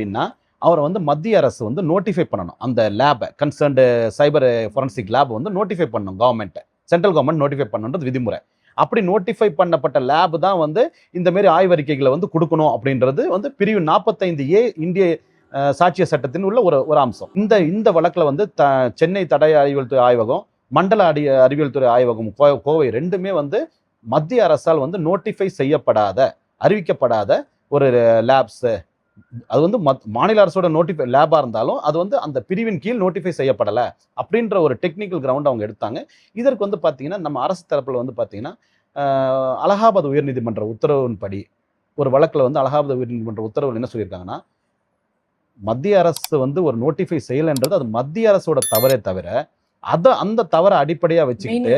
அப்படின்னா அவரை வந்து மத்திய அரசு வந்து நோட்டிஃபை பண்ணணும். அந்த லேபை கன்சர்ன்டு சைபர் ஃபொரன்சிக் லேப் வந்து நோட்டிஃபை பண்ணணும் கவர்மெண்ட்டை சென்ட்ரல் கவர்மெண்ட் நோட்டிஃபை பண்ணணுன்றது விதிமுறை. அப்படி நோட்டிஃபை பண்ணப்பட்ட லேப் தான் வந்து இந்தமாரி ஆய்வறிக்கைகளை வந்து கொடுக்கணும் அப்படின்றது வந்து பிரிவு நாற்பத்தைந்து ஏ இந்திய சாட்சிய சட்டத்தின் உள்ள ஒரு ஒரு அம்சம். இந்த இந்த வழக்கில் வந்து த சென்னை தடய அறிவியல் துறை ஆய்வகம் மண்டல அடி அறிவியல் துறை ஆய்வகம் கோ- கோவை ரெண்டுமே வந்து மத்திய அரசால் வந்து நோட்டிஃபை செய்யப்படாத அறிவிக்கப்படாத ஒரு லேப்ஸு அது வந்து மத் மாநில அரசோட நோட்டிஃபை லேபாக இருந்தாலும் அது வந்து அந்த பிரிவின் கீழ் நோட்டிஃபை செய்யப்படலை அப்படின்ற ஒரு டெக்னிக்கல் கிரவுண்ட் அவங்க எடுத்தாங்க. இதற்கு வந்து பார்த்தீங்கன்னா நம்ம அரசு தரப்பில் வந்து பார்த்தீங்கன்னா அலகாபாத் உயர்நீதிமன்ற உத்தரவின்படி ஒரு வழக்கில் வந்து அலகாபாத் உயர்நீதிமன்ற உத்தரவில் என்ன சொல்லியிருக்காங்கன்னா மத்திய அரசு வந்து ஒரு நோட்டிஃபை செய்யலைன்றது அது மத்திய அரசோட தவறே தவிர அதை அந்த தவறை அடிப்படையாக வச்சுக்கிட்டு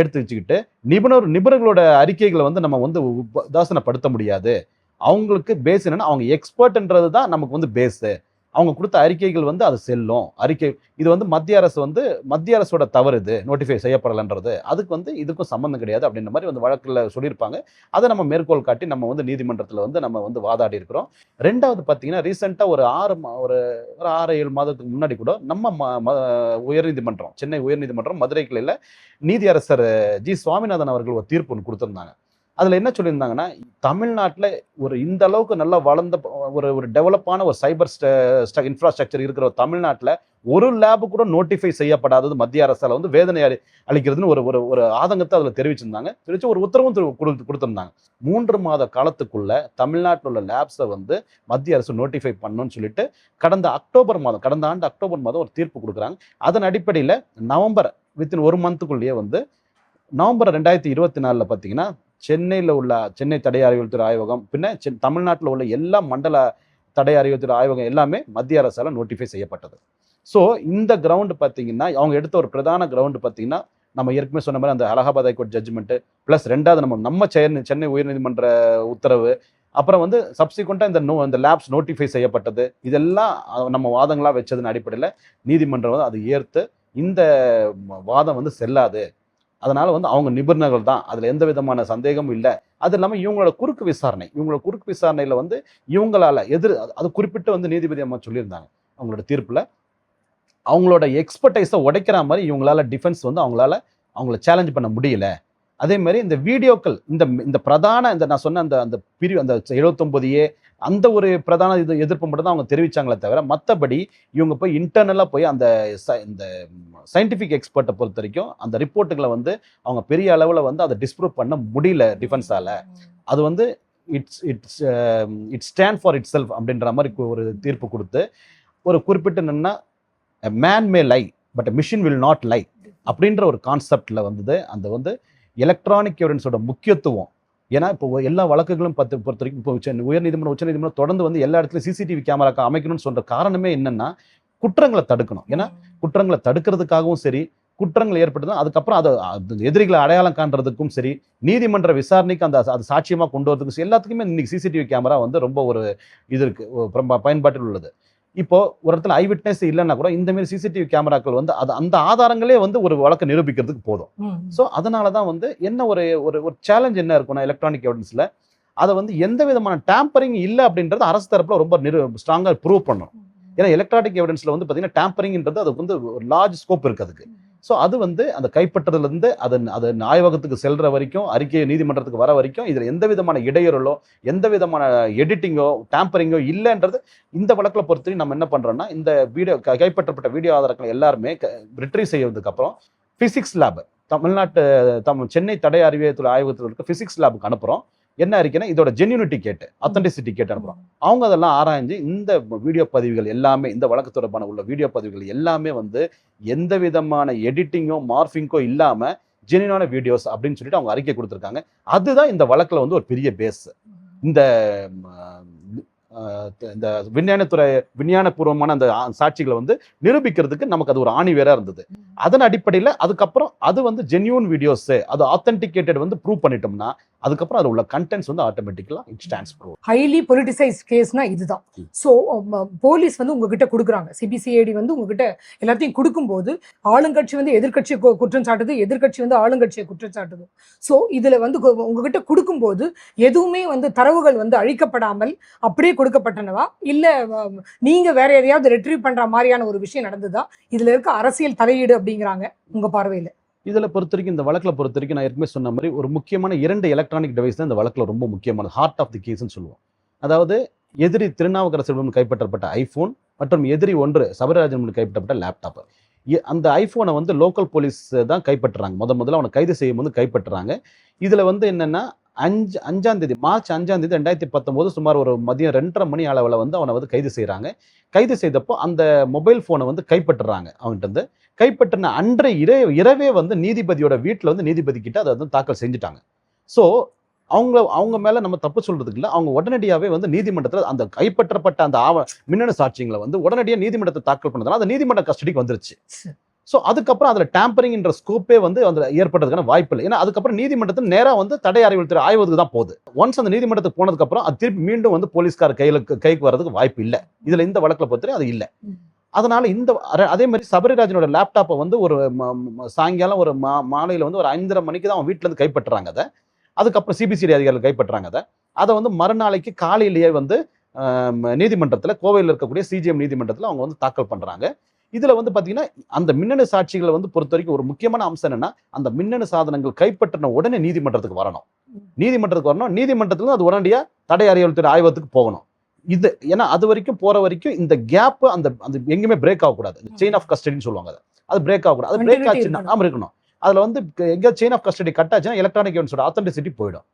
எடுத்து வச்சுக்கிட்டு நிபுணர் நிபுணர்களோட அறிக்கைகளை வந்து நம்ம வந்து உதாசனப்படுத்த முடியாது. அவங்களுக்கு பேஸ் என்னன்னா அவங்க எக்ஸ்பர்ட்ன்றது தான் நமக்கு வந்து பேஸு அவங்க கொடுத்த அறிக்கைகள் வந்து அது செல்லும். அறிக்கை இது வந்து மத்திய அரசு வந்து மத்திய அரசோட தவறு இது. நோட்டிஃபை செய்யப்படலைன்றது. அதுக்கு வந்து இதுக்கும் சம்மந்தம் கிடையாது அப்படின்ற மாதிரி வந்து வழக்கில் சொல்லியிருப்பாங்க. அதை நம்ம மேற்கோள் காட்டி நம்ம வந்து நீதிமன்றத்தில் வந்து நம்ம வந்து வாதாடி இருக்கிறோம். ரெண்டாவது பார்த்தீங்கன்னா ரீசெண்டாக ஒரு ஆறு மா- ஒரு ஒரு ஆறு ஏழு மாதத்துக்கு முன்னாடி கூட நம்ம ம- ம- உயர்நீதிமன்றம் சென்னை உயர்நீதிமன்றம் மதுரை கிளையில் நீதியரசர் ஜி. சுவாமிநாதன் அவர்கள் ஒரு தீர்ப்பு ஒன்று கொடுத்துருந்தாங்க. அதில் என்ன சொல்லியிருந்தாங்கன்னா தமிழ்நாட்டில் ஒரு இந்த அளவுக்கு நல்லா வளர்ந்த ஒரு ஒரு டெவலப்பான ஒரு சைபர் இன்ஃப்ராஸ்ட்ரக்சர் இருக்கிற ஒரு தமிழ்நாட்டில் ஒரு லேபு கூட நோட்டிஃபை செய்யப்படாதது மத்திய அரசால் வந்து வேதனை அளிக்கிறதுன்னு ஒரு ஒரு ஒரு ஆதங்கத்தை அதில் தெரிவிச்சிருந்தாங்க. தெரிவித்து ஒரு உத்தரவும் கொடுத்து கொடுத்துருந்தாங்க. மூன்று மாத காலத்துக்குள்ள தமிழ்நாட்டில் உள்ள லேப்ஸை வந்து மத்திய அரசு நோட்டிஃபை பண்ணணும்னு சொல்லிட்டு கடந்த அக்டோபர் மாதம் கடந்த ஆண்டு அக்டோபர் மாதம் ஒரு தீர்ப்பு கொடுக்குறாங்க. அதன் அடிப்படையில் நவம்பர் வித்தின் ஒரு மந்த்துக்குள்ளேயே வந்து நவம்பர் ரெண்டாயிரத்தி இருபத்தி நாலில் பார்த்தீங்கன்னா சென்னையில் உள்ள சென்னை தடை அறிவியல் துறை ஆய்வகம் பின்ன சென் தமிழ்நாட்டில் உள்ள எல்லா மண்டல தடை அறிவியல் துறை ஆய்வகம் எல்லாமே மத்திய அரசால் நோட்டிஃபை செய்யப்பட்டது. ஸோ இந்த கிரவுண்டு பார்த்தீங்கன்னா அவங்க எடுத்த ஒரு பிரதான கிரவுண்டு பார்த்தீங்கன்னா நம்ம ஏற்கனவே சொன்ன மாதிரி அந்த அலகாபாத் ஹைகோர்ட் ஜட்ஜ்மெண்ட்டு ப்ளஸ் ரெண்டாவது நம்ம நம்ம சென்னை சென்னை உயர்நீதிமன்ற உத்தரவு அப்புறம் வந்து சப்சிக்வெண்ட்டாக இந்த நோ இந்த லேப்ஸ் நோட்டிஃபை செய்யப்பட்டது. இதெல்லாம் நம்ம வாதங்களாக வச்சதன் அடிப்படையில் நீதிமன்றம் வந்து அதை ஏற்று இந்த வாதம் வந்து செல்லாது. அதனால் வந்து அவங்க நிபுணர்கள் தான். அதில் எந்த விதமான சந்தேகமும் இல்லை. அது இல்லாமல் இவங்களோட குறுக்கு விசாரணை. இவங்களோட குறுக்கு விசாரணையில் வந்து இவங்களால் எதிர் அது- அது குறிப்பிட்டு வந்து நீதிபதி அம்மா சொல்லியிருந்தாங்க. அவங்களோட தீர்ப்பில். அவங்களோட எக்ஸ்பர்டைஸை உடைக்கிற மாதிரி இவங்களால டிஃபென்ஸ் வந்து அவங்களால அவங்கள சேலஞ்ச் பண்ண முடியல. அதே மாதிரி இந்த வீடியோக்கள் இந்த இந்த பிரதான இந்த நான் சொன்ன அந்த அந்த பிரிவு அந்த 79 ஏ அந்த ஒரு பிரதான இது எதிர்ப்பு மட்டும் தான் அவங்க தெரிவிச்சாங்களே தவிர மற்றபடி இவங்க போய் இன்டர்னலாக போய் அந்த இந்த சயின்டிஃபிக் எக்ஸ்பர்ட்டை பொறுத்த வரைக்கும் அந்த ரிப்போர்ட்டுகளை வந்து அவங்க பெரிய அளவில் வந்து அதை டிஸ்ப்ரூவ் பண்ண முடியல டிஃபென்ஸால் அது வந்து it's it's it's stand for itself அப்படின்ற மாதிரி ஒரு தீர்ப்பு கொடுத்து ஒரு குறிப்பிட்ட என்னென்னா man may lie but machine will not lie அப்படின்ற ஒரு கான்செப்டில் வந்தது. அந்த வந்து எலக்ட்ரானிக் எவிடன்ஸோட முக்கியத்துவம் ஏன்னா இப்போ எல்லா வழக்குகளும் பத்து பொறுத்த வரைக்கும் இப்போ உச்ச உயர்நீதிமன்றம் உச்சநீதிமன்றம் தொடர்ந்து வந்து எல்லா இடத்துலையும் சிசிடிவி கேமரா அமைக்கணும்னு சொல்ற காரணமே என்னன்னா குற்றங்களை தடுக்கணும். ஏன்னா குற்றங்களை தடுக்கிறதுக்காகவும் சரி குற்றங்கள் ஏற்பட்டது அதுக்கப்புறம் அதை எதிரிகளை அடையாளம் காண்றதுக்கும் சரி நீதிமன்ற விசாரணைக்கு அந்த அது சாட்சியமாக கொண்டு வரதுக்கும் சரி, எல்லாத்துக்குமே இன்னைக்கு சிசிடிவி கேமரா வந்து ரொம்ப ஒரு இது இருக்கு ஒரு பிரம்ப- பயன்பாட்டில் உள்ளது. இப்போ ஒரு இடத்துல ஐ விட்னஸ் இல்லைன்னா கூட இந்த மாதிரி சிசிடிவி கேமராக்கள் வந்து அது அந்த ஆதாரங்களே வந்து ஒரு வழக்கை நிரூபிக்கிறதுக்கு போதும். ஸோ அதனால தான் வந்து என்ன ஒரு ஒரு ஒரு சேலஞ்ச் என்ன இருக்கும்னா எலக்ட்ரானிக் எவிடன்ஸில் அதை வந்து எந்த விதமான டேம்பரிங் இல்லை அப்படின்றது அரசு தரப்பில் ரொம்ப நிரு ஸ்ட்ராங்காக ப்ரூவ் பண்ணணும். ஏன்னா எலக்ட்ரானிக் எவிடன்ஸில் வந்து பார்த்தீங்கன்னா டேம்பரிங்ன்றது அதுக்கு வந்து ஒரு லார்ஜ் ஸ்கோப் இருக்கு அதுக்கு. ஸோ அது வந்து அந்த கைப்பற்றதுலேருந்து அது அது ஆய்வகத்துக்கு செல்கிற வரைக்கும் அறிக்கை நீதிமன்றத்துக்கு வர வரைக்கும் இதில் எந்த விதமான இடையூறலோ எந்த விதமான எடிட்டிங்கோ டேம்பரிங்கோ இல்லைன்றது இந்த வழக்கில் பொறுத்தவரை நம்ம என்ன பண்ணுறோம்னா இந்த வீடியோ க- கைப்பற்றப்பட்ட வீடியோ ஆதாரங்கள் எல்லாருமே ரிட்ரீவ் செய்யறதுக்கப்புறம் ஃபிசிக்ஸ் லேப் தமிழ்நாட்டு தம் சென்னை தடை அறிவியல் துறை ஆய்வகத்தில் இருக்க ஃபிசிக்ஸ் லேபுக்கு அனுப்புகிறோம் என்ன அறிக்கைன்னா இதோட ஜென்யூனிட்டி கேட்டு அத்தன்டிசிட்டி கேட்டு அனுப்புகிறோம் அவங்க அதெல்லாம் ஆராய்ஞ்சு இந்த வீடியோ பதிவுகள் எல்லாமே இந்த வழக்கு தொடர்பான உள்ள வீடியோ பதிவுகள் எல்லாமே வந்து எந்த விதமான எடிட்டிங்கோ மார்ஃபிங்கோ இல்லாம ஜெனியூனான வீடியோஸ் அப்படின்னு சொல்லிட்டு அவங்க அறிக்கை கொடுத்துருக்காங்க. அதுதான் இந்த வழக்குல வந்து ஒரு பெரிய பேஸ் இந்த இந்த விஞ்ஞானத்துறை விஞ்ஞானபூர்வமான அந்த சாட்சிகளை வந்து நிரூபிக்கிறதுக்கு நமக்கு அது ஒரு ஆணி வேற இருந்தது. அதன் அடிப்படையில் அதுக்கப்புறம் அது வந்து ஜென்யூன் வீடியோஸ் அது ஆத்தென்டிகேட்டட் வந்து ப்ரூவ் பண்ணிட்டோம்னா அதுக்கப்புறம் அது உள்ள கண்டென்ட்ஸ் வந்து ஆட்டோமேட்டிக்கலாக it stands prove highly politicise கேஸ்னா இதுதான். ஸோ போலீஸ் வந்து உங்ககிட்ட கொடுக்குறாங்க. சிபிசிஐடி வந்து உங்ககிட்ட எல்லாத்தையும் கொடுக்கும்போது ஆளுங்கட்சி வந்து எதிர்க்கட்சியை கு- குற்றம் சாட்டுது எதிர்க்கட்சி வந்து ஆளுங்கட்சியை குற்றம் சாட்டுது. ஸோ இதுல வந்து உங்ககிட்ட கொடுக்கும்போது எதுவுமே வந்து தரவுகள் வந்து அழிக்கப்படாமல் அப்படியே கொடுக்கப்பட்டனவா? இல்லை நீங்கள் வேற எதையாவது ரெட்ரீவ் பண்ணுற மாதிரியான ஒரு விஷயம் நடந்ததா? இதில் இருக்க அரசியல் தலையீடு அப்படிங்கிறாங்க உங்கள் பார்வையில். இதில் பொறுத்த வரைக்கும் இந்த வழக்கில் பொறுத்த வரைக்கும் நான் ஏற்கனவே சொன்ன மாதிரி ஒரு முக்கியமான இரண்டு எலக்ட்ரானிக் டிவைஸ் தான் இந்த வழக்கில் ரொம்ப முக்கியமானது. ஹார்ட் ஆஃப் தி கேஸ்ன்னு சொல்லுவோம். அதாவது எதிரி திருநாவுக்கரசு கைப்பற்றப்பட்ட ஐஃபோன் மற்றும் எதிரி ஒன்று சபரிராஜன் கைப்பற்றப்பட்ட லேப்டாப் அந்த ஐஃபோனை வந்து லோக்கல் போலீஸ் தான் கைப்பற்றுறாங்க. முத முதல்ல அவனை கைது செய்யும் போது கைப்பற்றுறாங்க. இதில் வந்து என்னென்னா அஞ்சு அஞ்சாம் தேதி மார்ச் அஞ்சாம் தேதி ரெண்டாயிரத்தி பத்தொம்போது சுமார் ஒரு மதியம் ரெண்டரை மணி அளவில் வந்து அவனை வந்து கைது செய்கிறாங்க கைது செய்தப்போ அந்த மொபைல் ஃபோனை வந்து கைப்பற்றுறாங்க அவன்கிட்ட கைப்பற்றின அன்றை இரே இரவே வந்து நீதிபதியோட வீட்டில் வந்து நீதிபதி கிட்ட அதை வந்து தாக்கல் செஞ்சுட்டாங்க. ஸோ அவங்க அவங்க மேலே நம்ம தப்பு சொல்றதுக்கு இல்லை. அவங்க உடனடியாகவே வந்து நீதிமன்றத்தில் அந்த கைப்பற்றப்பட்ட அந்த ஆவ மின்னணு சாட்சியங்களை வந்து உடனடியாக நீதிமன்றத்தை தாக்கல் பண்ணதுனால அந்த நீதிமன்ற கஸ்டடிக்கு வந்துருச்சு. ஸோ அதுக்கப்புறம் அதில் டேம்பரிங்ன்ற ஸ்கோப்பே வந்து அதில் ஏற்படுறதுக்கான வாய்ப்பு இல்லை. ஏன்னா அதுக்கப்புறம் நீதிமன்றத்தில் நேராக வந்து தடை அறிவுறுத்தல் ஆய்வதுக்கு தான் போகுது. ஒன்ஸ் அந்த நீதிமன்றத்துக்கு போனதுக்கப்புறம் அது திருப்பி மீண்டும் வந்து போலீஸ்கார் கையில் கைக்கு வர்றதுக்கு வாய்ப்பு இல்லை. இதில் இந்த வழக்கில் பொறுத்தவரை அது இல்லை. அதனால இந்த அதே மாதிரி சபரிராஜனோட லேப்டாப்பை வந்து ஒரு சாயங்காலம் ஒரு மா மாலையில் வந்து ஒரு ஐந்தரை மணிக்கு தான் அவன் வீட்டுல இருந்து கைப்பற்றுறாங்க அதை. அதுக்கப்புறம் சிபிசிடி அதிகாரிகள் கைப்பற்றுறாங்க அதை. அதை வந்து மறுநாளைக்கு காலையிலேயே வந்து நீதிமன்றத்தில் கோவையில் இருக்கக்கூடிய சிஜிஎம் நீதிமன்றத்தில் அவங்க வந்து தாக்கல் பண்றாங்க. இதுல வந்து பாத்தீங்கன்னா அந்த மின்னணு சாட்சிகளை வந்து பொறுத்த வரைக்கும் ஒரு முக்கியமான அம்சம் என்னன்னா அந்த மின்னணு சாதனங்கள் கைப்பற்றின உடனே நீதிமன்றத்துக்கு வரணும். நீதிமன்றத்துக்கு வரணும். நீதிமன்றத்துல அது உடனடியா தடை அறிவுறுத்தல் ஆய்வகத்துக்கு போகணும். இது ஏன்னா அது வரைக்கும் போற வரைக்கும் இந்த கேப் அந்த அந்த எங்கேயுமே பிரேக் ஆகக்கூடாது. செயின் ஆஃப் கஸ்டடின்னு சொல்லுவாங்க அதை. அது பிரேக் ஆகக்கூடாது. அது பிரேக் ஆச்சுன்னா. ஆமா இருக்கணும். அதுல வந்து எங்க செயின் ஆஃப் கஸ்டடி கட் ஆச்சுன்னா எலக்ட்ரானிக் எவிடன்ஸோட ஆத்தென்டிசிட்டி போயிடும்.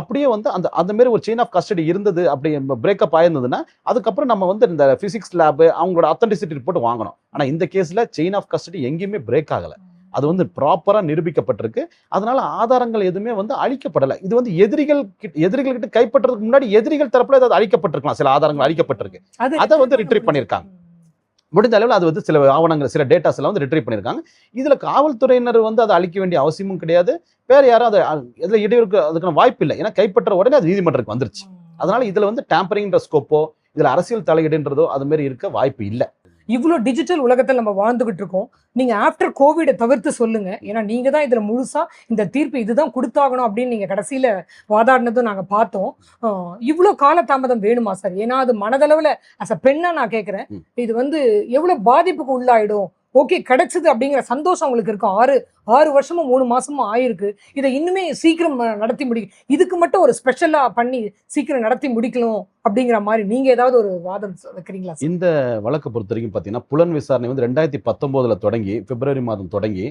அப்படியே வந்து அந்த அந்த மாதிரி ஒரு செயின் ஆஃப் கஸ்டடி இருந்தது அப்படி பிரேக்கப் ஆயிருந்ததுன்னா அதுக்கப்புறம் நம்ம வந்து இந்த பிசிக்ஸ் லேப் அவங்களோட அத்தன்டிசிட்டி ரிப்போர்ட் வாங்கணும். ஆனா இந்த கேஸ்ல செயின் ஆஃப் கஸ்டடி எங்கேயுமே பிரேக் ஆகல. அது வந்து ப்ராப்பரா நிரூபிக்கப்பட்டிருக்கு. அதனால ஆதாரங்கள் எதுவுமே வந்து அழிக்கப்படலை. இது வந்து எதிரிகள் எதிரிகள் கிட்ட கைப்பற்றதுக்கு முன்னாடி எதிரிகள் தரப்புல ஏதாவது அழிக்கப்பட்டிருக்கலாம். சில ஆதாரங்கள் அழிக்கப்பட்டிருக்கு. அது வந்து retrieve பண்ணியிருக்காங்க. முடிஞ்ச அளவில் அது வந்து சில ஆவணங்கள் சில டேட்டாஸ் எல்லாம் வந்து ரிட்ரீவ் பண்ணியிருக்காங்க இதுல காவல்துறையினர் வந்து அதை அழிக்க வேண்டிய அவசியமும் கிடையாது. வேற யாரும் அதை இதுல இடையூறுக்கு அதுக்கான வாய்ப்பு இல்லை. ஏன்னா கைப்பற்ற உடனே அது நீதிமன்றத்துக்கு வந்துருச்சு. அதனால இதுல வந்து டேம்பரிங்ன்ற ஸ்கோப்போ இதுல அரசியல் தலையீடுன்றதோ அது மாதிரி இருக்க வாய்ப்பு இல்லை. இவ்வளோ டிஜிட்டல் உலகத்தில் நம்ம வாழ்ந்துகிட்டு இருக்கோம். நீங்க ஆஃப்டர் கோவிடை தவிர்த்து சொல்லுங்க. ஏன்னா நீங்க தான் இதுல முழுசா இந்த தீர்ப்பு இதுதான் கொடுத்தாகணும் அப்படின்னு நீங்க கடைசியில வாதாடினதும் நாங்க பார்த்தோம். இவ்வளோ காலதாமதம் வேணுமா சார்? ஏன்னா அது மனதளவுல அஸ் அ பெண்ணா நான் கேட்குறேன். இது வந்து எவ்வளவு பாதிப்புக்கு உள்ளாயிடும்? ஓகே கிடைச்சது அப்படிங்கிற சந்தோஷம் உங்களுக்கு இருக்கும். ஆறு ஆறு வருஷமும் மூணு மாசமும் ஆயிருக்கு. இதை இன்னுமே சீக்கிரம் நடத்தி முடி இதுக்கு மட்டும் ஒரு ஸ்பெஷலா பண்ணி சீக்கிரம் நடத்தி முடிக்கணும் அப்படிங்கிற மாதிரி நீங்க ஏதாவது ஒரு வாதம் வைக்கிறீங்களா இந்த வழக்கை பொறுத்த வரைக்கும் பார்த்தீங்கன்னா புலன் விசாரணை வந்து ரெண்டாயிரத்தி பத்தொன்பதுல தொடங்கி பிப்ரவரி மாதம் தொடங்கி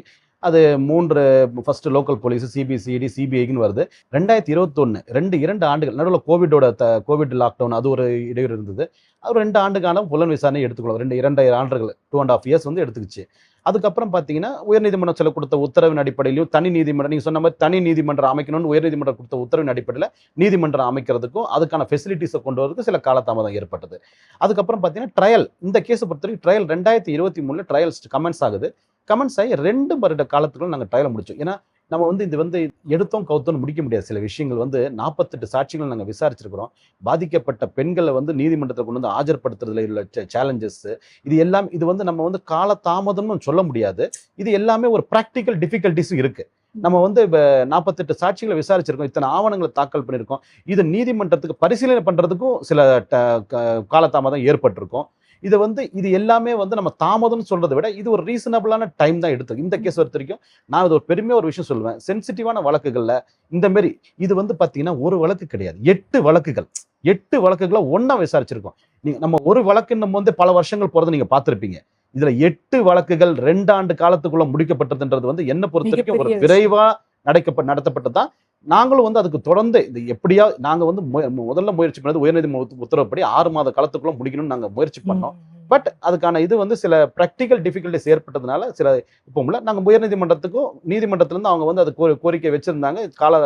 அது மூன்று ஃபர்ஸ்ட் லோக்கல் போலீஸ் சிபிசிஐடி சிபிஐக்குன்னு வருது. ரெண்டாயிரத்தி இருபத்தொன்று ரெண்டு இரண்டு ஆண்டுகள் நடுவில் கோவிடோட த கோவிட் லாக்டவுன் அது ஒரு இடையூறு இருந்தது. அது ரெண்டு ஆண்டுக்கான புலன் விசாரணை எடுத்துக்கலாம் ரெண்டு இரண்டு ஆண்டுகள் டூ அண்ட் ஆஃப் இயர்ஸ் வந்து எடுத்துக்கிச்சு. அதுக்கப்புறம் பார்த்தீங்கன்னா உயர்நீதிமன்றம் சில கொடுத்த உத்தரவின் அடிப்படையிலும் தனி நீதிமன்றம் நீங்கள் சொன்ன மாதிரி தனி நீதிமன்றம் அமைக்கணும்னு உயர்நீதிமன்றம் கொடுத்த உத்தரவின் அடிப்படையில் நீதிமன்றம் அமைக்கிறதுக்கும் அதுக்கான ஃபெசிலிட்டிஸை கொண்டு வரதுக்கு சில காலதாமதம் ஏற்பட்டது. அதுக்கப்புறம் பார்த்தீங்கன்னா ட்ரையல் இந்த கேஸை பொறுத்த வரைக்கும் ட்ரையல் ரெண்டாயிரத்தி இருபத்தி மூணில் ட்ரையல்ஸ் கமெண்ட்ஸ் ஆகுது. கமெண்ட்ஸ் ஆகி ரெண்டு வருட காலத்துக்குள்ள நாங்கள் ட்ரையலை முடிச்சோம். ஏன்னா நம்ம வந்து இது வந்து எடுத்தோம் கவுத்தோன்னு முடிக்க முடியாது. சில விஷயங்கள் வந்து நாற்பத்தெட்டு சாட்சிகள் நாங்கள் விசாரிச்சிருக்கிறோம். பாதிக்கப்பட்ட பெண்களை வந்து நீதிமன்றத்தில் கொண்டு வந்து ஆஜர்படுத்துறதுல உள்ள சேலஞ்சஸ் இது எல்லாம் இது வந்து நம்ம வந்து கால தாமதம்னு சொல்ல முடியாது. இது எல்லாமே ஒரு ப்ராக்டிக்கல் டிஃபிகல்ட்டிஸும் இருக்கு. நம்ம வந்து இப்போ நாற்பத்தெட்டு சாட்சிகளை விசாரிச்சிருக்கோம். இத்தனை ஆவணங்களை தாக்கல் பண்ணியிருக்கோம். இது நீதிமன்றத்துக்கு பரிசீலனை பண்ணுறதுக்கும் சில ட- க- காலதாமதம் ஏற்பட்டிருக்கும். இது வந்து இது எல்லாமே வந்து நம்ம தாமதம்னு சொல்றதை விட இது ஒரு ரீசனபிளான டைம் தான் எடுத்து இந்த கேஸ் பொறுத்த வரைக்கும் நான் இது ஒரு பெருமையா ஒரு விஷயம் சொல்லுவேன். சென்சிட்டிவான வழக்குகள்ல இந்த மாதிரி இது வந்து பாத்தீங்கன்னா ஒரு வழக்கு கிடையாது. எட்டு வழக்குகள். எட்டு வழக்குகளை ஒண்ணா விசாரிச்சிருக்கோம். நீங்க நம்ம ஒரு வழக்குன்னும் வந்து பல வருஷங்கள் போறதை நீங்க பார்த்திருப்பீங்க. இதுல எட்டு வழக்குகள் ரெண்டு ஆண்டு காலத்துக்குள்ள முடிக்கப்பட்டதுன்றது வந்து என்ன பொறுத்த வரைக்கும் ஒரு விரைவா நடக்கப்ப நடத்தப்பட்டதுதான். நாங்களும் வந்து அதுக்கு தொடர்ந்து இது எப்படியா நாங்க வந்து முதல்ல முயற்சி பண்ணது உயர்நீதிமன்ற உத்தரவுப்படி ஆறு மாத காலத்துக்குள்ள முடிக்கணும்னு நாங்க முயற்சி பண்ணோம். பட் அதுக்கான இது வந்து சில ப்ராக்டிக்கல் டிஃபிகல்ட்டிஸ் ஏற்பட்டதுனால சில இப்போ இல்லை நாங்கள் உயர்நீதிமன்றத்துக்கும் நீதிமன்றத்திலேருந்து அவங்க வந்து அது கோரிக்கை வச்சிருந்தாங்க. கால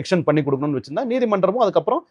எக்ஸ்டெண்ட் பண்ணி கொடுக்கணும்னு வச்சிருந்தாங்க. நீதிமன்றமும் அதுக்கப்புறம்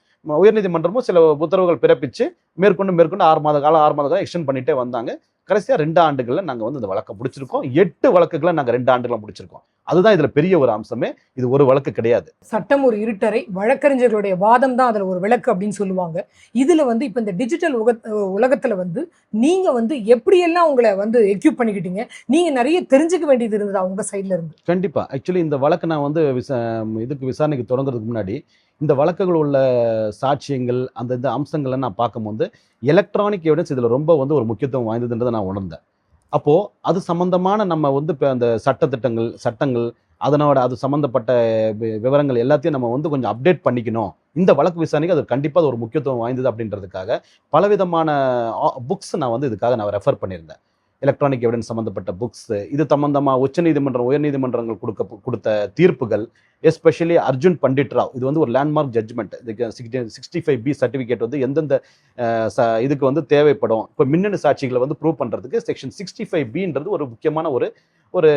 உயர்நீதிமன்றமும் சில உத்தரவுகள் பிறப்பிச்சு மேற்கொண்டு மேற்கொண்டு ஆறு மாத காலம் ஆறு மாத காலம் எக்ஸ்டெண்ட் பண்ணிட்டே வந்தாங்க. கடைசியா ரெண்டு ஆண்டுகள்ல நாங்க வந்து இந்த வழக்கை முடிச்சிருக்கோம். எட்டு வழக்குகளை நாங்க ரெண்டு ஆண்டுகளை முடிச்சிருக்கோம். அதுதான் இதுல பெரிய ஒரு அம்சமே. இது ஒரு வழக்கு கிடையாது. சட்டம் ஒரு இருட்டறை வழக்கறிஞர்களுடைய வாதம் தான் அதுல ஒரு விளக்கு அப்படின்னு சொல்லுவாங்க. இதுல வந்து இப்ப இந்த டிஜிட்டல் உலக உலகத்துல வந்து நீங்க வந்து எப்படியெல்லாம் உங்களை வந்து எக்யூப் பண்ணிக்கிட்டீங்க? நீங்க நிறைய தெரிஞ்சுக்க வேண்டியது இருந்ததா உங்க சைட்ல இருந்து? கண்டிப்பா. ஆக்சுவலி இந்த வழக்கு நான் வந்து விசா இதுக்கு விசாரணைக்கு தொடங்குறதுக்கு முன்னாடி இந்த வழக்குகள் உள்ள சாட்சியங்கள் அந்த இந்த அம்சங்களை நான் பார்க்கும்போது எலக்ட்ரானிக் எவிடன்ஸ் இதில் ரொம்ப வந்து ஒரு முக்கியத்துவம் வாய்ந்ததுன்றதை நான் உணர்ந்தேன். அப்போது அது சம்மந்தமான நம்ம வந்து இப்போ அந்த சட்டத்திட்டங்கள் சட்டங்கள் அதனோட அது சம்மந்தப்பட்ட வி- விவரங்கள் எல்லாத்தையும் நம்ம வந்து கொஞ்சம் அப்டேட் பண்ணிக்கணும். இந்த வழக்கு விசாரணைக்கு அது கண்டிப்பாக அது ஒரு முக்கியத்துவம் வாய்ந்தது அப்படின்றதுக்காக பலவிதமான புக்ஸ் நான் வந்து இதுக்காக நான் ரெஃபர் பண்ணியிருந்தேன். எலக்ட்ரானிக் எவிடன்ஸ் சம்மந்தப்பட்ட புக்ஸ் இது சம்மந்தமாக உச்சநீதிமன்றம் உயர்நீதிமன்றங்கள் கொடுக்க கொடுத்த தீர்ப்புகள் எஸ்பெஷலி அர்ஜுன் பண்டிட் ராவ். இது வந்து ஒரு லேண்ட்மார்க் ஜட்ஜ்மெண்ட் இதுக்கு சிக்ஸ்டி ஃபைவ் பி சர்டிஃபிகேட் வந்து எந்தெந்த ச- இதுக்கு வந்து தேவைப்படும். இப்போ மின்னணு சாட்சிகளை வந்து ப்ரூவ் பண்ணுறதுக்கு செக்ஷன் சிக்ஸ்டி ஃபைவ் பின்றது ஒரு முக்கியமான ஒரு ஒரு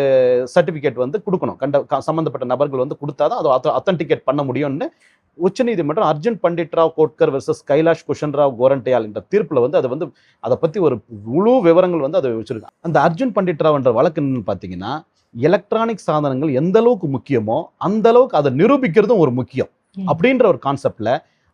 சர்டிஃபிகேட் வந்து கொடுக்கணும். கண்ட சம்பந்தப்பட்ட நபர்கள் வந்து கொடுத்தாதான் அதை அத்தன்டிகேட் பண்ண முடியும்னு உச்சநீதிமன்றம் அர்ஜுன் பண்டிட் ராவ் கோட்கர் வெர்சஸ் கைலாஷ் குஷன் ராவ் கோரண்டையால் என்ற தீர்ப்பில் வந்து அது வந்து அதை பற்றி ஒரு முழு விவரங்கள் வந்து அதை வச்சிருக்காங்க. அந்த அர்ஜுன் பண்டிட் ராவ் என்ற வழக்கு என்னன்னு பார்த்தீங்கன்னா எலக்ட்ரானிக் சாதனங்கள் எந்த அளவுக்கு முக்கியமோ அந்த அளவுக்கு அதை நிரூபிக்கிறதும் ஒரு முக்கியம். அப்படின்ற ஒரு கான்செப்ட்ல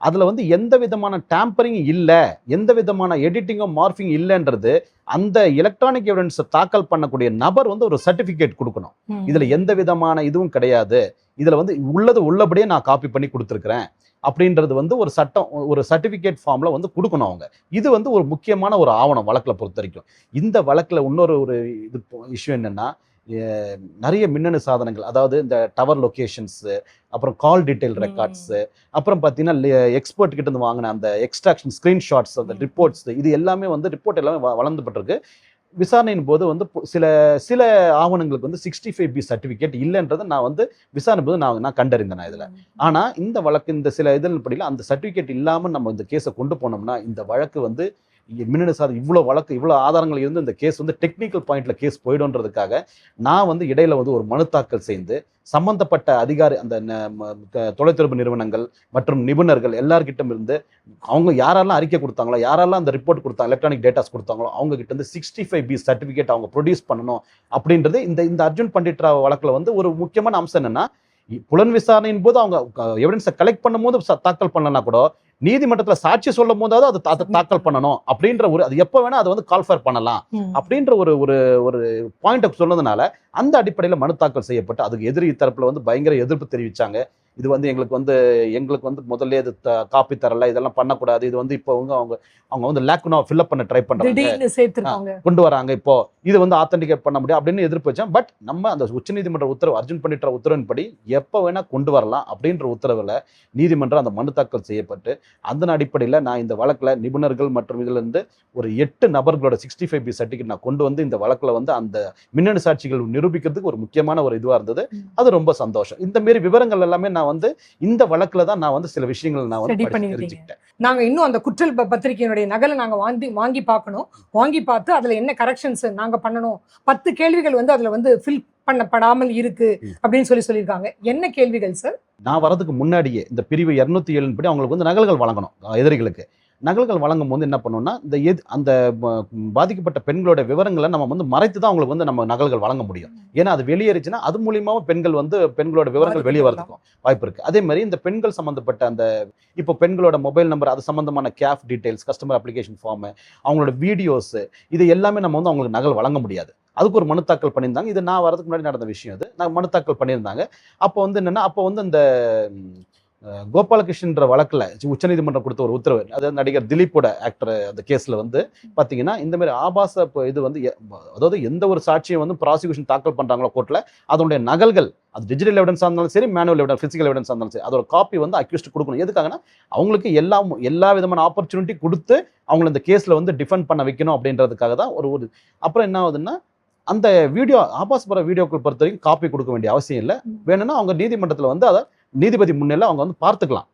அதுல வந்து எந்த விதமான டேம்பரிங் இல்ல எந்த விதமான எடிட்டிங்கோ மார்பிங் இல்லைன்றது அந்த எலக்ட்ரானிக் எவிடன்ஸை தாக்கல் பண்ணக்கூடிய நபர் வந்து ஒரு சர்டிபிகேட் கொடுக்கணும். இதுல எந்த விதமான இதுவும் கிடையாது. இதுல வந்து உள்ளது உள்ளபடியே நான் காப்பி பண்ணி கொடுத்துருக்கிறேன் அப்படின்றது வந்து ஒரு சட்டம் ஒரு சர்டிபிகேட் ஃபார்ம்ல வந்து கொடுக்கணும் அவங்க. இது வந்து ஒரு முக்கியமான ஒரு ஆவணம் வழக்குல பொறுத்த வரைக்கும். இந்த வழக்குல இன்னொரு ஒரு இது இஷ்யூ என்னன்னா நிறைய மின்னணு சாதனங்கள் அதாவது இந்த டவர் லொகேஷன்ஸ் அப்புறம் கால் டீடைல் ம். ரெக்கார்ட்ஸ் அப்புறம் பார்த்தீங்கன்னா எக்ஸ்பர்ட் கிட்ட இருந்து வாங்கின அந்த எக்ஸ்ட்ராக்ஷன் ஸ்கிரீன்ஷாட்ஸ் அந்த. ரிப்போர்ட்ஸ் இது எல்லாமே வந்து ரிப்போர்ட் எல்லாமே வளர்ந்துபட்டிருக்கு விசாரணையின் போது வந்து சில சில ஆவணங்களுக்கு வந்து சிக்ஸ்டி ஃபைவ் பி சர்டிஃபிகேட் இல்லைன்றதை நான் வந்து விசாரணை போது நான் நான் கண்டறிந்தேன் இதில் ஆனா இந்த வழக்கு இந்த சில இதன் படியில் அந்த சர்டிஃபிகேட் இல்லாம நம்ம இந்த கேஸை கொண்டு போனோம்னா இந்த வழக்கு வந்து மின்னணு சார் இவ்வளோ வழக்கு இவ்வளோ ஆதாரங்கள் இருந்து இந்த கேஸ் வந்து டெக்னிக்கல் பாயிண்டில் கேஸ் போயிடும்ன்றதுக்காக நான் வந்து இடையில வந்து ஒரு மனு தாக்கல் செய்து சம்பந்தப்பட்ட அதிகாரி அந்த தொலைத்தொடர்பு நிறுவனங்கள் மற்றும் நிபுணர்கள் எல்லார்கிட்டும் இருந்து அவங்க யாரெல்லாம் அறிக்கை கொடுத்தாங்களோ யாரெல்லாம் அந்த ரிப்போர்ட் கொடுத்தாங்க எலக்ட்ரானிக் டேட்டாஸ் கொடுத்தாங்களோ அவங்க கிட்ட இருந்து சிக்ஸ்டி ஃபைவ் பி சர்டிஃபிகேட் அவங்க ப்ரொடியூஸ் பண்ணணும் அப்படின்றது இந்த இந்த அர்ஜுன் பண்டிட்ரா வழக்கில் வந்து ஒரு முக்கியமான அம்சம் என்னன்னா புலன் விசாரணையின் போது அவங்க எவிடன்ஸை கலெக்ட் பண்ணும்போது தாக்கல் பண்ணலன்னா கூட நீதிமன்றத்துல சாட்சி சொல்லும் போதாவது அது தா- Submit தாக்கல் பண்ணணும் அப்படின்ற ஒரு அது எப்போ வேணா அதை வந்து கால்ஃபர் பண்ணலாம். அப்படின்ற ஒரு ஒரு ஒரு பாயிண்ட் சொன்னதுனால அந்த அடிப்படையில் மனு தாக்கல் செய்யப்பட்டு அதுக்கு எதிரி தரப்புல வந்து பயங்கர எதிர்ப்பு தெரிவிச்சாங்க. இது வந்து எங்களுக்கு வந்து எங்களுக்கு வந்து முதல்ல இது காப்பி தரல. இதெல்லாம் பண்ணக்கூடாது. இது வந்து இப்போ அவங்க அவங்க அவங்க வந்து லேக்குனா ஃபில்அப் பண்ண ட்ரை சேர்த்திருக்காங்க. கொண்டு வராங்க. இப்போ இது வந்து ஆத்தென்டிகேட் பண்ண முடியும் அப்படின்னு எதிர்ப்பு வச்சேன் பட் நம்ம அந்த உச்சநீதிமன்ற உத்தரவு அர்ஜுன் பண்ணிட்ட உத்தரவின்படி எப்போ வேணா கொண்டு வரலாம் அப்படின்ற உத்தரவில் நீதிமன்றம் அந்த மனு தாக்கல் செய்யப்பட்டு அதன் அடிப்படையில் நான் இந்த வழக்கில் நிபுணர்கள் மற்றும் இதுல இருந்து ஒரு எட்டு நபர்களோட சிக்ஸ்டி ஃபைவ் பி சர்டிஃபிகேட் நான் கொண்டு வந்து இந்த வழக்கில் வந்து அந்த மின்னணு சாட்சிகள் நிரூபிக்கிறதுக்கு ஒரு முக்கியமான ஒரு இதுவாக இருந்தது. அது ரொம்ப சந்தோஷம். இந்த மாரி விவரங்கள் எல்லாமே நான் வந்து இந்த வழக்கில் தான் நான் வந்து சில விஷயங்கள் நான் வந்து. தெரிஞ்சுக்கிட்டேன். நாங்க இன்னும் அந்த குற்றல் பத்திரிகையினுடைய நகலை நாங்க வாங்கி வாங்கி பார்க்கணும். வாங்கி பார்த்து அதுல என்ன கரெக்ஷன்ஸ் நாங்க பண்ணணும். பத்து கேள்விகள் வந்து அதுல வந்து ஃபில் பண்ணப்படாமல் இருக்கு. அப்படின்னு சொல்லி சொல்லியிருக்காங்க. என்ன கேள்விகள் சார் நான் வரதுக்கு முன்னாடியே இந்த பிரிவு இரநூத்தி ஏழு படி அவங்களுக்கு வந்து நகல்கள் வழங்கணும் எதிரிகளுக்கு. நகல்கள் வழங்கும் போது என்ன பண்ணணும்னா இந்த எது அந்த பாதிக்கப்பட்ட பெண்களோட விவரங்களை நம்ம வந்து மறைத்து தான் அவங்களுக்கு வந்து நம்ம நகல்கள் வழங்க முடியும். ஏன்னா அது வெளியேறிச்சுன்னா அது மூலியமாவும் பெண்கள் வந்து பெண்களோட விவரங்கள் வெளியே வரதுக்கும் வாய்ப்பு இருக்கு. அதே மாதிரி இந்த பெண்கள் சம்பந்தப்பட்ட அந்த இப்போ பெண்களோட மொபைல் நம்பர் அது சம்பந்தமான CAF details customer application form அவங்களோட வீடியோஸ் இது எல்லாமே நம்ம வந்து அவங்களுக்கு நகல் வழங்க முடியாது. அதுக்கு ஒரு மனு தாக்கல் பண்ணியிருந்தாங்க. இது நான் வரதுக்கு முன்னாடி நடந்த விஷயம் இது நான் மனு தாக்கல் பண்ணியிருந்தாங்க. அப்போ வந்து என்னன்னா அப்போ வந்து இந்த கோபாலகிருஷ்ணன்ற வழக்குல உச்சநீதிமன்றம் கொடுத்த ஒரு உத்தரவு. அதாவது நடிகர் திலீப்போட ஆக்டர் அந்த கேஸ்ல வந்து பாத்தீங்கன்னா இந்த மாதிரி ஆபாச இது வந்து அதாவது எந்த ஒரு சாட்சியை வந்து ப்ராசிக்யூஷன் தாக்கல் பண்றாங்களோ கோர்ட்ல அதனுடைய நகல்கள் அது டிஜிட்டல் எவிடன்ஸ் இருந்தாலும் சரி மேனுவல் எவிடன்ஸ் பிசிக்கல் எவிடன்ஸ் இருந்தாலும் சரி அதோட காப்பி வந்து அக்யூஸ்ட் கொடுக்கணும். எதுக்காகனா அவங்களுக்கு எல்லா எல்லா விதமான ஆப்பர்ச்சுனிட்டி கொடுத்து அவங்களை இந்த கேஸ்ல வந்து டிஃபெண்ட் பண்ண வைக்கணும் அப்படின்றதுக்காக தான் ஒரு ஒரு அப்புறம் என்ன ஆகுதுன்னா அந்த வீடியோ ஆபாசபர வீடியோக்கள் பொறுத்த வரைக்கும் காப்பி கொடுக்க வேண்டிய அவசியம் இல்லை. வேணும்னா அவங்க நீதிமன்றத்தில் வந்து அதை நீதிபதி முன்னில அவங்க வந்து பார்த்துக்கலாம்.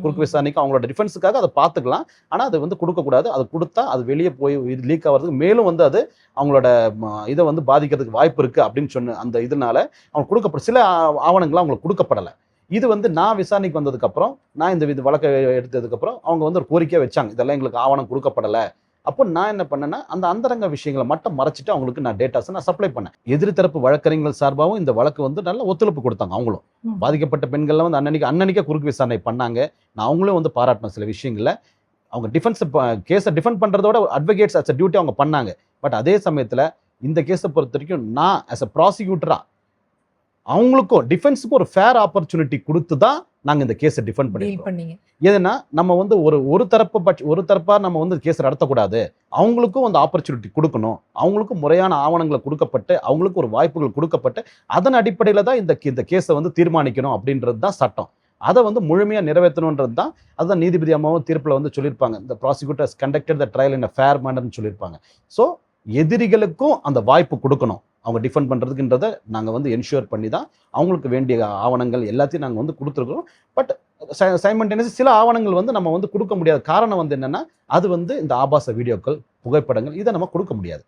குறுக்கு. விசாரணைக்கு அவங்களோட டிஃபென்ஸுக்காக அதை பார்த்துக்கலாம். ஆனால் அது வந்து கொடுக்கக்கூடாது. அது கொடுத்தா அது வெளியே போய் இது லீக் ஆகிறதுக்கு மேலும் வந்து அது அவங்களோட இதை வந்து பாதிக்கிறதுக்கு வாய்ப்பு இருக்கு அப்படின்னு சொன்ன அந்த இதனால அவங்க கொடுக்கப்பட சில ஆ- ஆவணங்கள் அவங்களுக்கு கொடுக்கப்படலை. இது வந்து நான் விசாரணைக்கு வந்ததுக்கு அப்புறம் நான் இந்த இது வழக்கை எடுத்ததுக்கு அப்புறம் அவங்க வந்து ஒரு கோரிக்கையை வச்சாங்க. இதெல்லாம் எங்களுக்கு ஆவணம் கொடுக்கப்படலை. அப்போ நான் என்ன பண்ணேன்னா அந்த அந்தரங்க விஷயங்களை மட்டும் மறைச்சிட்டு அவங்களுக்கு நான் டேட்டாஸை நான் சப்ளை பண்ணேன். எதிர் தரப்பு வழக்கறிஞர்கள் சார்பாகவும் இந்த வழக்கு வந்து நல்ல ஒத்துழைப்பு கொடுத்தாங்க அவங்களும். பாதிக்கப்பட்ட பெண்கள்லாம் வந்து அன்னன்னைக்கு அன்னன்னைக்கே குறுக்கு விசாரணை பண்ணாங்க. நான் அவங்களும் வந்து பாராட்டினேன் சில விஷயங்கள. அவங்க டிஃபென்ஸ் கேஸை டிஃபெண்ட் பண்ணுறதோட அட்வொகேட்ஸ் அஸ் டியூட்டி அவங்க பண்ணாங்க. பட் அதே சமயத்தில் இந்த கேஸை பொறுத்த வரைக்கும் நான் ஆஸ் அ ப்ராசிக்யூட்டராக அவங்களுக்கும் டிஃபென்ஸுக்கும் ஒரு ஃபேர் ஆப்பர்ச்சுனிட்டி கொடுத்து தான் நாங்க இந்த கேஸை டிஃபெண்ட் பண்ணீங்க. எதுனா நம்ம வந்து ஒரு ஒரு தரப்பு பட்ச ஒரு தரப்பா நம்ம வந்து கேஸ் நடத்தக்கூடாது. அவங்களுக்கும் அந்த ஆப்பர்ச்சுனிட்டி கொடுக்கணும். அவங்களுக்கும் முறையான ஆவணங்களை கொடுக்கப்பட்டு அவங்களுக்கும் ஒரு வாய்ப்புகள் கொடுக்கப்பட்டு அதன் அடிப்படையில் தான் இந்த இந்த கேஸை வந்து தீர்மானிக்கணும் அப்படின்றது தான் சட்டம். அதை வந்து முழுமையாக நிறைவேற்றணுன்றது தான் அதுதான் நீதிபதி அம்மாவும் தீர்ப்பில் வந்து சொல்லியிருப்பாங்க. இந்த prosecutors conducted the trial in fair மேனர்னு சொல்லியிருப்பாங்க. ஸோ எதிரிகளுக்கும் அந்த வாய்ப்பு கொடுக்கணும். அவங்க டிஃபெண்ட் பண்ணுறதுக்குன்றதை நாங்கள் வந்து என்ஷூர் பண்ணி தான் அவங்களுக்கு வேண்டிய ஆவணங்கள் எல்லாத்தையும் நாங்கள் வந்து கொடுத்துருக்குறோம். பட் சைமண்டேனியஸ் சில ஆவணங்கள் வந்து நம்ம வந்து கொடுக்க முடியாத காரணம் வந்து என்னென்னா அது வந்து இந்த ஆபாச வீடியோக்கள் புகைப்படங்கள் இதை நம்ம கொடுக்க முடியாது.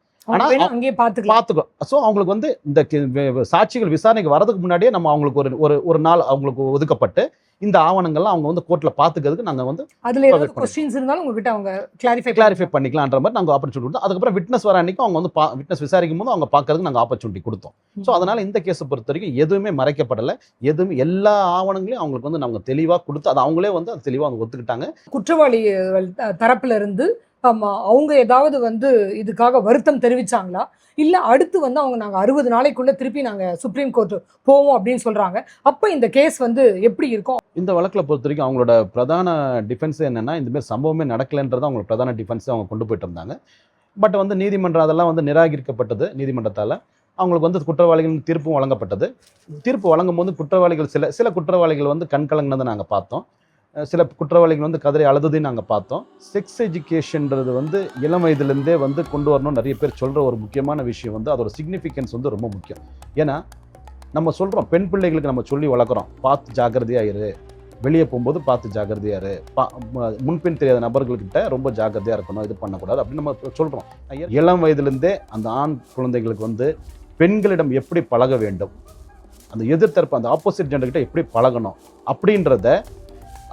அங்கேயே பாத்துக்கலாம். பார்த்துக்கோ ஸோ அவங்களுக்கு வந்து இந்த சாட்சிகள் விசாரணைக்கு வரதுக்கு முன்னாடியே நம்ம அவங்களுக்கு ஒரு ஒரு ஒரு நாள் அவங்களுக்கு ஒதுக்கப்பட்டு இந்த ஆவணங்கள்லாம் அவங்க வந்து கோர்ட்டில் பார்த்துக்கிறதுக்கு நாங்கள் வந்து அதுல ஏதாவது கொஸ்டின்ஸ் இருந்தாலும் உங்ககிட்ட அவங்க கிளாரிஃபை கிளாரிஃபை பண்ணிக்கலான்ற மாதிரி நாங்கள் ஆப்பர்ச்சுனிட்டி கொடுத்தோம். அதுக்கப்புறம் விட்னஸ் வர அன்னைக்கு அவங்க வந்து விட்னஸ் விசாரிக்கும் போது அவங்க பார்க்கறதுக்கு நாங்கள் ஆப்பர்ச்சுனிட்டி கொடுத்தோம். ஸோ அதனால இந்த கேஸை பொறுத்த வரைக்கும் எதுவுமே மறைக்கப்படலை. எதுவுமே எல்லா ஆவணங்களையும் அவங்களுக்கு வந்து நாங்கள் தெளிவாக கொடுத்து அது அவங்களே வந்து அது தெளிவாக அவங்க ஒத்துக்கிட்டாங்க. குற்றவாளிகள் த- ஆமாம் அவங்க ஏதாவது வந்து இதுக்காக வருத்தம் தெரிவிச்சாங்களா? இல்லை அடுத்து வந்து அவங்க நாங்கள் அறுபது நாளைக்குள்ளே திருப்பி நாங்கள் சுப்ரீம் கோர்ட் போவோம் அப்படின்னு சொல்கிறாங்க அப்போ இந்த கேஸ் வந்து எப்படி இருக்கும்? இந்த வழக்கில் பொறுத்த வரைக்கும் அவங்களோட பிரதான டிஃபென்ஸ் என்னென்னா இந்தமாரி சம்பவமே நடக்கலைன்றது அவங்களோட பிரதான டிஃபென்ஸ் அவங்க கொண்டு போயிட்டு இருந்தாங்க. பட் வந்து நீதிமன்றம் அதெல்லாம் வந்து நிராகரிக்கப்பட்டது நீதிமன்றத்தால். அவங்களுக்கு வந்து குற்றவாளிகள் தீர்ப்பும் வழங்கப்பட்டது. தீர்ப்பு வழங்கும் போது குற்றவாளிகள் சில சில குற்றவாளிகள் வந்து கண்கலங்கினதை நாங்கள் பார்த்தோம். சில குற்றவாளிகள் வந்து கதறி அழுததையும் நாங்கள் பார்த்தோம். செக்ஸ் எஜுகேஷன்ன்றது வந்து இளம் வயதுலேருந்தே வந்து கொண்டு வரணும் நிறைய பேர் சொல்கிற ஒரு முக்கியமான விஷயம் வந்து அதோட சிக்னிஃபிகன்ஸ் வந்து ரொம்ப முக்கியம். ஏன்னா நம்ம சொல்கிறோம் பெண் பிள்ளைகளுக்கு நம்ம சொல்லி வளர்க்குறோம். பார்த்து ஜாக்கிரதையாயிரு. வெளியே போகும்போது பார்த்து ஜாக்கிரதையா பா முன்பின் தெரியாத நபர்கள்கிட்ட ரொம்ப ஜாக்கிரதையாக இருக்கணும் இது பண்ணக்கூடாது அப்படின்னு நம்ம சொல்கிறோம் இளம் வயதுலேருந்தே அந்த ஆண் குழந்தைகளுக்கு வந்து பெண்களிடம் எப்படி பழக வேண்டும்? அந்த எதிர்த்தரப்பு அந்த ஆப்போசிட் ஜெண்டர்கிட்ட எப்படி பழகணும்? அப்படின்றத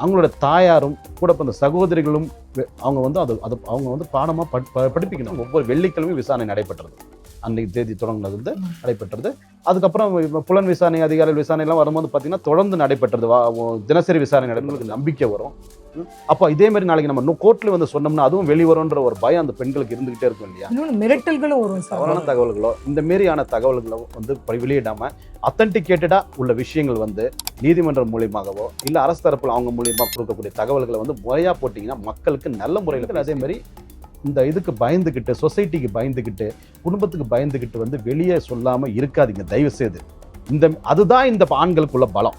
அவங்களோட தாயாரும் கூட பிறந்த சகோதரிகளும் அவங்க வந்து அது அது அவங்க வந்து பாடமாக பட் ப- படிப்பிக்கணும். ஒவ்வொரு வெள்ளிக்கிழமையும் விசாரணை நடைபெற்றது. அன்னைக்கு தேதி தொடங்கினது வந்து நடைபெற்றது. அதுக்கப்புறம் புலன் விசாரணை அதிகாரிகள் விசாரணை எல்லாம் வரும்போது பார்த்தீங்கன்னா தொடர்ந்து நடைபெற்றது. வா- தினசரி விசாரணை நடைபெறும் நம்பிக்கை வரும். அப்போ இதே மாதிரி நாளைக்கு நம்ம கோர்ட்ல வந்து சொன்னோம்னா அதுவும் வெளிவரும்ன்ற ஒரு பயம் அந்த பெண்களுக்கு இருந்துகிட்டே இருக்கும் இல்லையா? மிரட்டல்களும் வரும் சார். தவறான தகவல்களோ இந்த மாரியான தகவல்களோ வந்து ப- வெளியிடாம அத்தன்டிகேட்டடா உள்ள விஷயங்கள் வந்து நீதிமன்றம் மூலியமாகவோ இல்ல அரசு தரப்புல அவங்க மூலியமா கொடுக்கக்கூடிய தகவல்களை வந்து முறையா போட்டீங்கன்னா மக்களுக்கு நல்ல முறையில் அதே மாதிரி இந்த இதுக்கு பயந்துக்கிட்டு சொசைட்டிக்கு பயந்துக்கிட்டு குடும்பத்துக்கு பயந்துக்கிட்டு வந்து வெளியே சொல்லாம இருக்காதீங்க. தயவு செய்து இந்த அதுதான் இந்த ஆண்களுக்குள்ள பலம்.